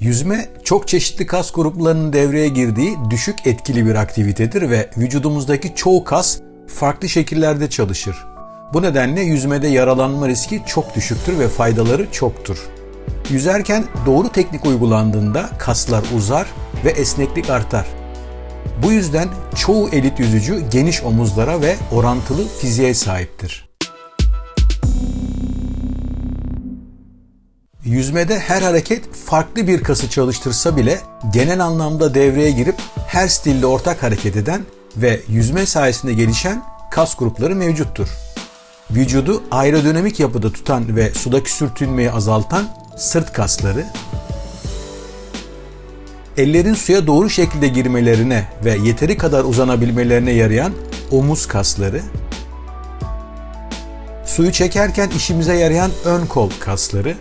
Yüzme çok çeşitli kas gruplarının devreye girdiği düşük etkili bir aktivitedir ve vücudumuzdaki çoğu kas farklı şekillerde çalışır. Bu nedenle yüzmede yaralanma riski çok düşüktür ve faydaları çoktur. Yüzerken doğru teknik uygulandığında kaslar uzar ve esneklik artar. Bu yüzden çoğu elit yüzücü geniş omuzlara ve orantılı fiziğe sahiptir. Yüzmede her hareket farklı bir kası çalıştırsa bile genel anlamda devreye girip her stilde ortak hareket eden ve yüzme sayesinde gelişen kas grupları mevcuttur. Vücudu aerodinamik yapıda tutan ve sudaki sürtünmeyi azaltan sırt kasları, ellerin suya doğru şekilde girmelerine ve yeteri kadar uzanabilmelerine yarayan omuz kasları, suyu çekerken işimize yarayan ön kol kasları,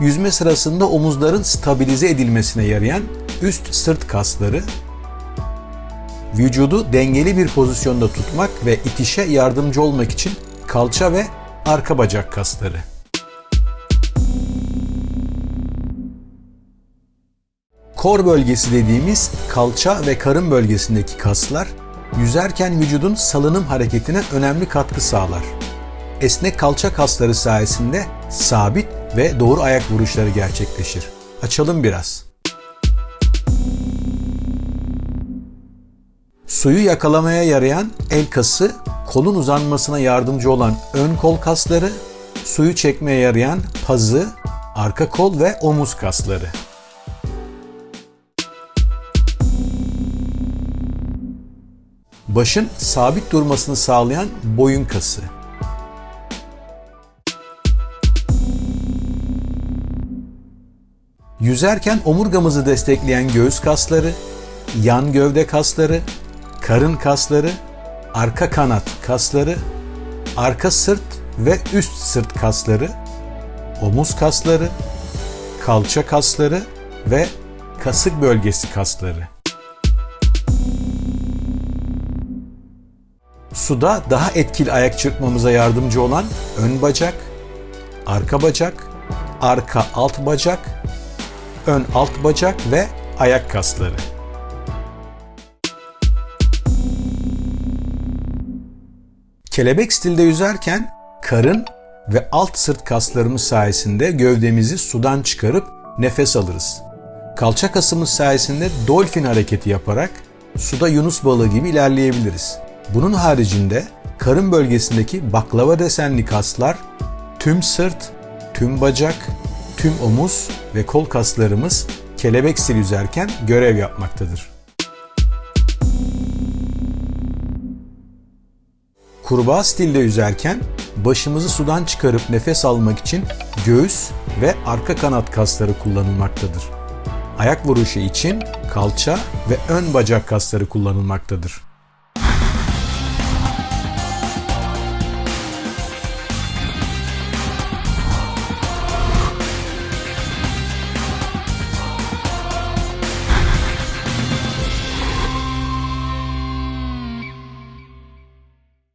yüzme sırasında omuzların stabilize edilmesine yarayan üst sırt kasları, vücudu dengeli bir pozisyonda tutmak ve itişe yardımcı olmak için kalça ve arka bacak kasları. Kor bölgesi dediğimiz kalça ve karın bölgesindeki kaslar yüzerken vücudun salınım hareketine önemli katkı sağlar. Esnek kalça kasları sayesinde sabit ve doğru ayak vuruşları gerçekleşir. Açalım biraz. Suyu yakalamaya yarayan el kası, kolun uzanmasına yardımcı olan ön kol kasları, suyu çekmeye yarayan pazı, arka kol ve omuz kasları. Başın sabit durmasını sağlayan boyun kası. Yüzerken omurgamızı destekleyen göğüs kasları, yan gövde kasları, karın kasları, arka kanat kasları, arka sırt ve üst sırt kasları, omuz kasları, kalça kasları ve kasık bölgesi kasları. Suda daha etkili ayak çırpmamıza yardımcı olan ön bacak, arka bacak, arka alt bacak, ön alt bacak ve ayak kasları. Kelebek stilde yüzerken karın ve alt sırt kaslarımız sayesinde gövdemizi sudan çıkarıp nefes alırız. Kalça kasımız sayesinde dolfin hareketi yaparak suda yunus balığı gibi ilerleyebiliriz. Bunun haricinde karın bölgesindeki baklava desenli kaslar tüm sırt, tüm bacak, tüm omuz ve kol kaslarımız kelebek stil yüzerken görev yapmaktadır. Kurbağa stilde yüzerken başımızı sudan çıkarıp nefes almak için göğüs ve arka kanat kasları kullanılmaktadır. Ayak vuruşu için kalça ve ön bacak kasları kullanılmaktadır.